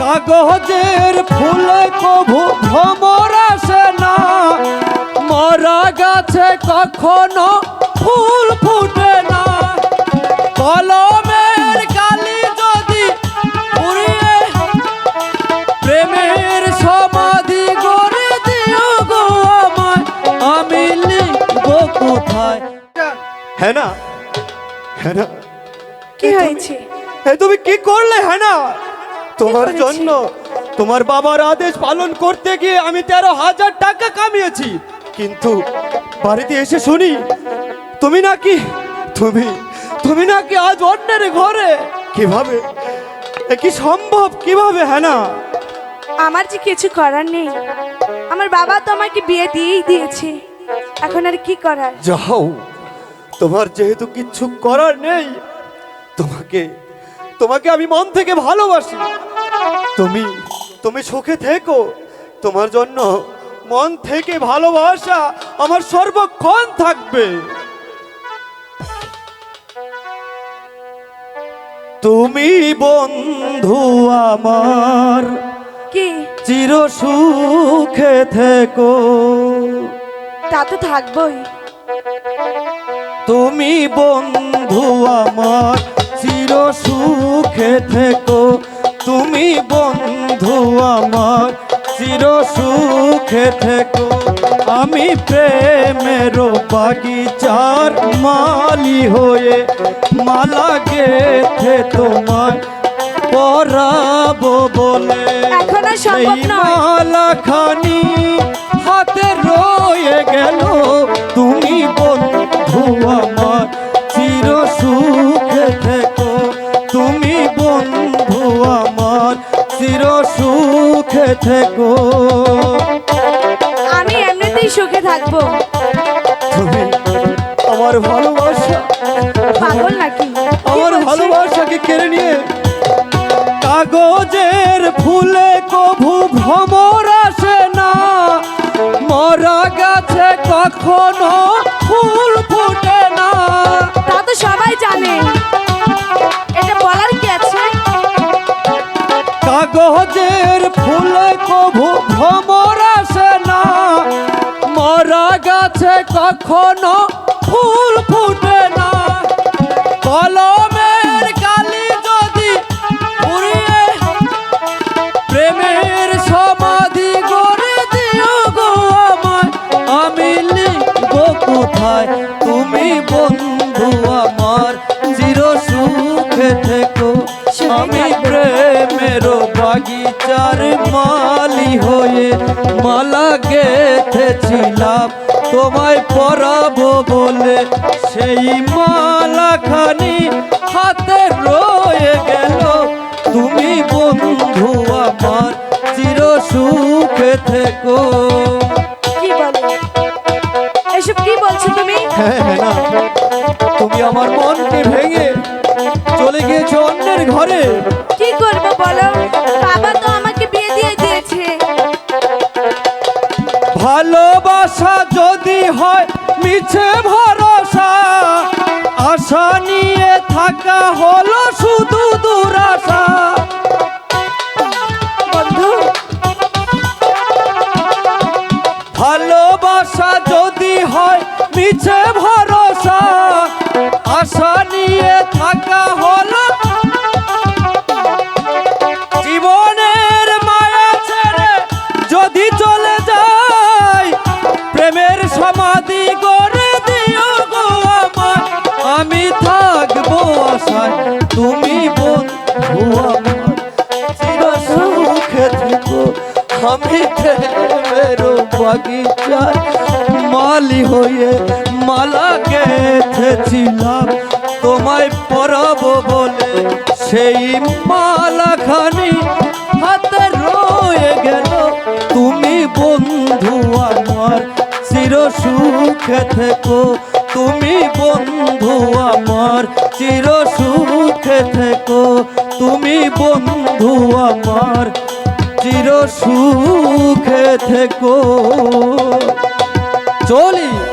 কাগজের ফুলে কভু ভ্রমর আসে না। মরা গাছে কখনো ফুল ফুটে না। কলমের কালি যদি পুড়িয়ে প্রেমের সমাধি গড়ে দিও গো আমায় আমি লিখব কোথায়? হ্যাঁ না হ্যাঁ না কি হয়েছে? তুমি কি করলে হ্যানা তোমার? জন্য তোমার বাবার আদেশ পালন করতে গিয়ে আমি তেরো হাজার টাকা কামিয়েছি। কিন্তু বাড়িতে এসে শুনি তুমি নাকি তুমি তুমি নাকি আজ অন্যের ঘরে? কীভাবে? এ কি সম্ভব? কীভাবে হ্যানা? আমার যে কিছু করার নেই। আমার বাবা তো আমাকে বিয়ে দিয়েই দিয়েছে। এখন আর কি করার? যাও তোমার যেহেতু কিচ্ছু করার নেই তোমাকে তোমাকে আমি মন থেকে ভালোবাসি। তুমি তুমি সুখে থেকো। তোমার জন্য মন থেকে ভালোবাসা আমার সর্বক্ষণ থাকবে। তুমি বন্ধু আমার। কি? চির সুখে থেকো। তা তো থাকবই। তুমি বন্ধু আমার। চির সুখে থেকো। তুমি বন্ধু আমার চির সুখে থেকো। আমি প্রেমের বাগিচার মালি হয়ে মালা গেথে তোমার পরাবো বলে। এখন আর চির সুখে থেকো। আমি এমনিতেই সুখে থাকব। তুমি আমার ভালোবাসা। পাগল নাকি? আমার? ভালোবাসাকে কেড়ে নিয়ে কাগজের ফুলে কভু ভ্রমর আসে না। মরা গাছে কখনো কভু ভ্রমর না। মরা গাছে কখনো ফুল ফুটে না। কলমের কালি যদি পুড়িয়ে প্রেমের সমাধি গড়ে দিও গো আমায়। আমি লিখব কোথায়? তুমি বন্ধু আমার। বাগিচার মালি হয়ে মালা গেথেছিলাম তোমায় পরাবো বলে সেই মালাখানি হাতে রয়ে গেল। তুমি বন্ধু আমার চির সুখে থেকো। কি বলো? এসব কি বলছো তুমি? হ্যাঁ হ্যাঁ তুমি আমার মনকে ভেঙে চলে গিয়েছো অন্যের ঘরে। কি করব? হয় মিছে ভরসা। আশা নিয়ে থাকা হলো শুধু দুরাশা। বন্ধু, ভালোবাসা যদি হয় মিছে ভরসা, আশা নিয়ে থাকা হলো আমি প্রেমের বাগিচার মালি হয়ে মালা গেথেছিলাম। তোমায় পরাবো বলে সেই মালাখানি হাতে রয়ে গেল। তুমি বন্ধু আমার চির সুখে থেকো। তুমি বন্ধু আমার চির সুখে থেকো। তুমি বন্ধু আমার চির সুখে থেকো। চলি।